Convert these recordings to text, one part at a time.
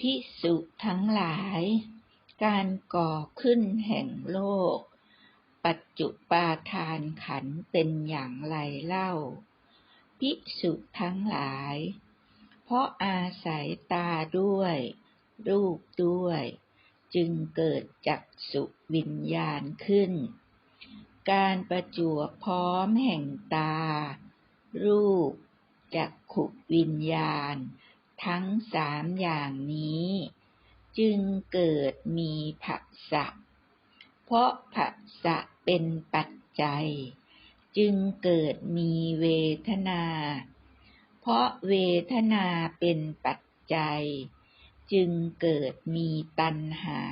ภิกษุทั้งหลาย การก่อขึ้นแห่งโลก ปัจจุปาทานขันเป็นอย่างไรเล่า ภิกษุทั้งหลาย เพราะอาศัยตาด้วย รูปด้วย จึงเกิดจักสุวิญญาณขึ้น การประจวบพร้อมแห่งตา รูปจักขุวิญญาณ ทั้งสามอย่างนี้ จึงเกิดมีผัสสะ เพราะผัสสะเป็นปัจจัย จึงเกิดมีเวทนา เพราะเวทนาเป็นปัจจัย จึงเกิดมีตัณหา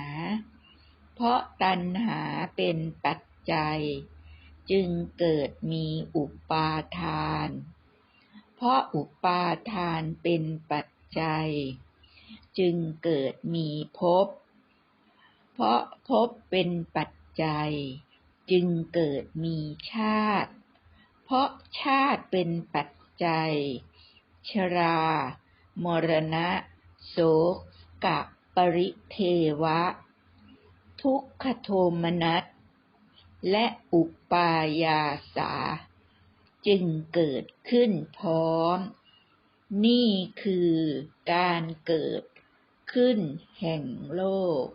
เพราะตัณหาเป็นปัจจัย จึงเกิดมีอุปาทาน เพราะอุปาทานเป็นปัจ จ จึงเกิดมีภพ เพราะภพเป็นปัจจัย จึงเกิดมีชาติ เพราะชาติเป็นปัจจัย ชรา มรณะโสกะปริเทวะ ทุกขโทมนัสและอุปายาสา จึงเกิดขึ้นพร้อม นี่คือการเกิดขึ้นแห่งโลก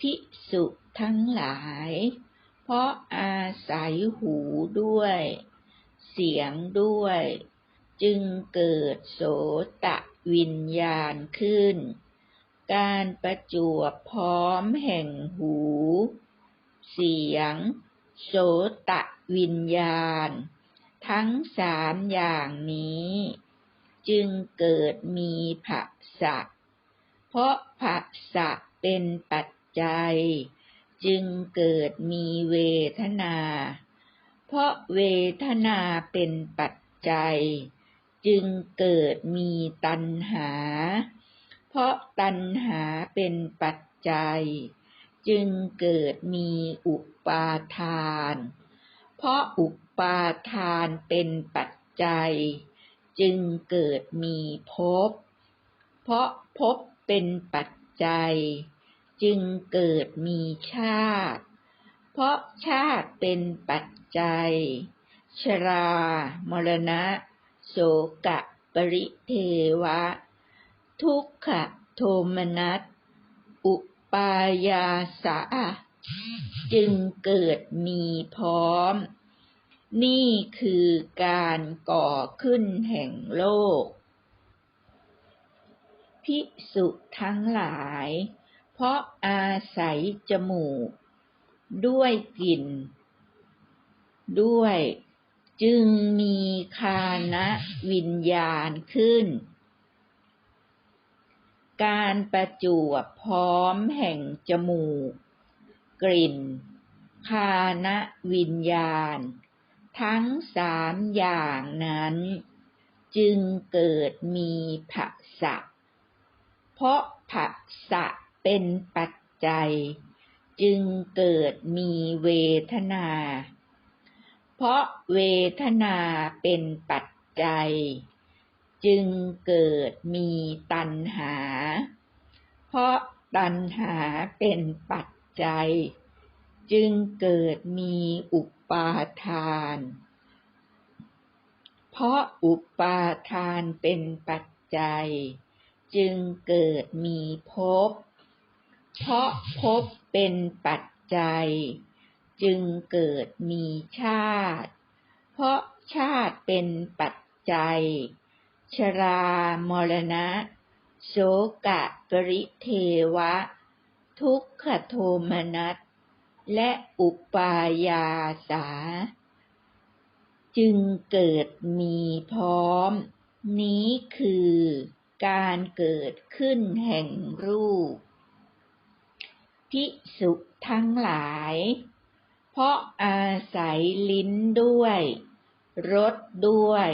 ภิกษุทั้งหลาย เพราะอาศัยหูด้วย เสียงด้วย จึงเกิดโสตะวิญญาณขึ้น การประจวบพร้อมแห่งหู เสียง โสตะวิญญาณ ทั้งสามอย่างนี้ จึงเกิดมีผัสสะ เพราะผัสสะเป็นปัจจัย จึงเกิดมีเวทนา เพราะเวทนาเป็นปัจจัย จึงเกิดมีตัณหา เพราะตัณหาเป็นปัจจัย จึงเกิดมีอุปาทาน เพราะอุป ปาทานเป็นปัจจัย จึงเกิดมีภพ เพราะภพเป็นปัจจัย จึงเกิดมีชาติ เพราะชาติเป็นปัจจัย ชรา มรณะ โสกะปริเทวะ ทุกขโทมนัส อุปายาสาจึงเกิดมีพร้อม นี่คือการก่อขึ้นแห่งโลกภิกษุทั้งหลาย เพราะอาศัยจมูก ด้วยกลิ่น ด้วย จึงมีคานะวิญญาณขึ้น การประจวบพร้อมแห่งจมูก กลิ่น คานะวิญญาณ ทั้งสามอย่างนั้น จึงเกิดมีผัสสะ เพราะผัสสะเป็นปัจจัย จึงเกิดมีเวทนา เพราะเวทนาเป็นปัจจัย จึงเกิดมีตัณหา เพราะตัณหาเป็นปัจจัย จึงเกิดมีอุปาทาน เพราะอุปาทานเป็นปัจจัย จึงเกิดมีภพ เพราะภพเป็นปัจจัย จึงเกิดมีชาติ เพราะชาติเป็นปัจจัย ชรามรณะ โสกะปริเทวะ ทุกขโทมนัส และอุปายาสา จึงเกิดมีพร้อม นี้คือการเกิดขึ้นแห่งรูปภิกษุทั้งหลาย เพราะอาศัยลิ้นด้วยรสด้วย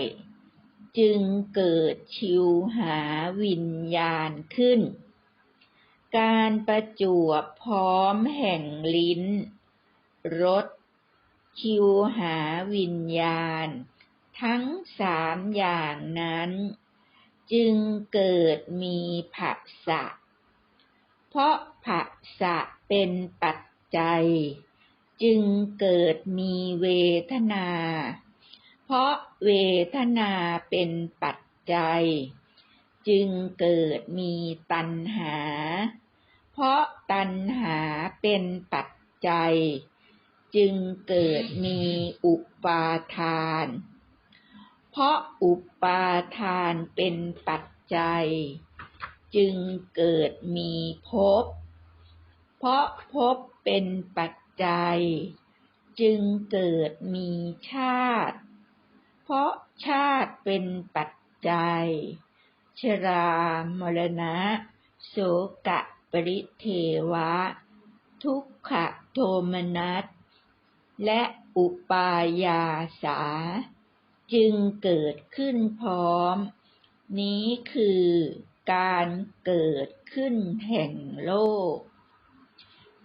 จึงเกิดชิวหาวิญญาณขึ้น การประจวบพร้อมแห่งลิ้นรสชิวหาวิญญาณ ทั้งสามอย่างนั้น จึงเกิดมีผัสสะ เพราะผัสสะเป็นปัจจัย จึงเกิดมีเวทนา เพราะเวทนาเป็นปัจจัย จึงเกิดมีตัณหา เพราะตัณหาเป็นปัจจัย จึงเกิดมีอุปาทาน เพราะอุปาทานเป็นปัจจัย จึงเกิดมีภพ เพราะภพเป็นปัจจัย จึงเกิดมีชาติ เพราะชาติเป็นปัจจัย ชรามรณะ โสกะปริเทวะ ทุกขโทมนัส และอุปายาสา จึงเกิดขึ้นพร้อม นี้คือการเกิดขึ้นแห่งโลก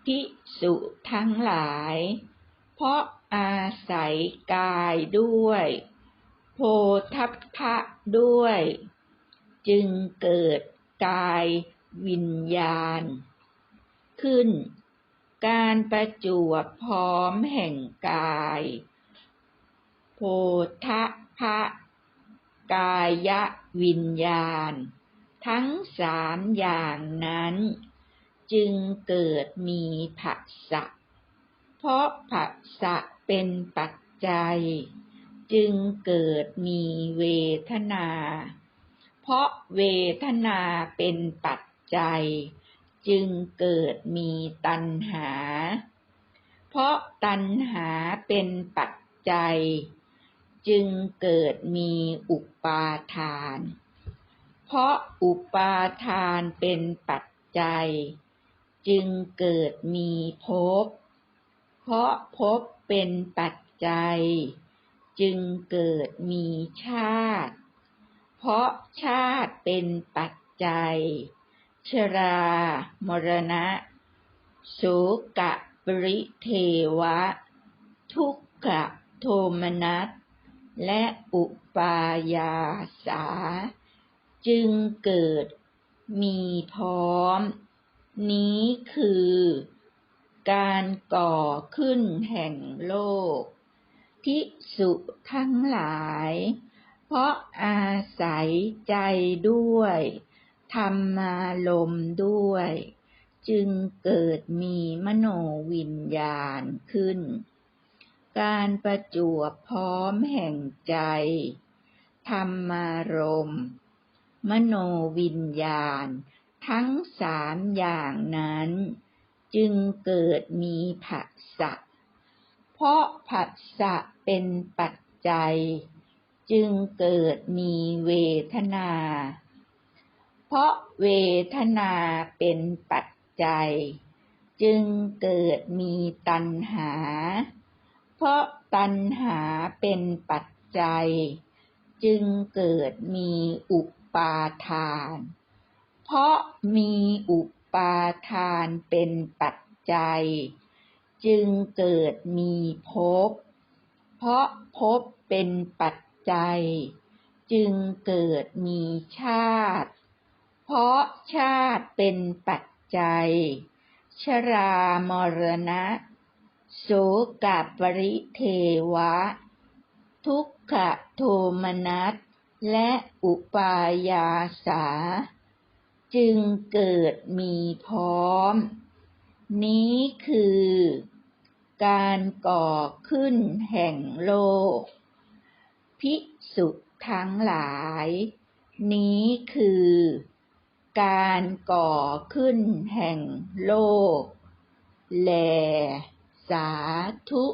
ภิกษุทั้งหลาย เพราะอาศัยกายด้วย โพธพะด้วย จึงเกิดกายวิญญาณ ขึ้น การประจวบพร้อมแห่งกาย โพธะพะกายวิญญาณ ทั้งสามอย่างนั้น จึงเกิดมีผัสสะ เพราะผัสสะเป็นปัจจัย จึงเกิดมีเวทนา เพราะเวทนาเป็นปัจจัย จึงเกิดมีตัณหา เพราะตัณหาเป็นปัจจัย จึงเกิดมีอุปาทาน เพราะอุปาทานเป็นปัจจัย จึงเกิดมีภพ เพราะภพเป็นปัจจัย จึงเกิดมีชาติ เพราะชาติเป็นปัจจัย ชรา มรณะโสกะปริเทวะ ทุกขโทมนัส และอุปายาสา จึงเกิดมีพร้อม นี้คือการก่อขึ้นแห่งโลกภิกษุทั้งหลาย เพราะอาศัยใจด้วยธรรมารมด้วย จึงเกิดมีมโนวิญญาณขึ้น การประจวบพร้อมแห่งใจธรรมารมมโนวิญญาณ ทั้งสามอย่างนั้น จึงเกิดมีผัสสะ เพราะผัสสะเป็นปัจจัย จึงเกิดมีเวทนา เพราะเวทนาเป็นปัจจัย จึงเกิดมีตัณหา เพราะตัณหาเป็นปัจจัย จึงเกิดมีอุปาทาน เพราะมีอุปาทานเป็นปัจจัย จึงเกิดมีภพ เพราะภพเป็นปัจ จ จึงเกิดมีชาติ เพราะชาติเป็นปัจจัย ชรามรณะ โสกปริเทวะ ทุกขโทมนัสและอุปายาสา จึงเกิดมีพร้อม นี้คือการก่อขึ้นแห่งโลก ภิกษุทั้งหลาย นี้คือ การก่อขึ้นแห่งโลก แล สาธุ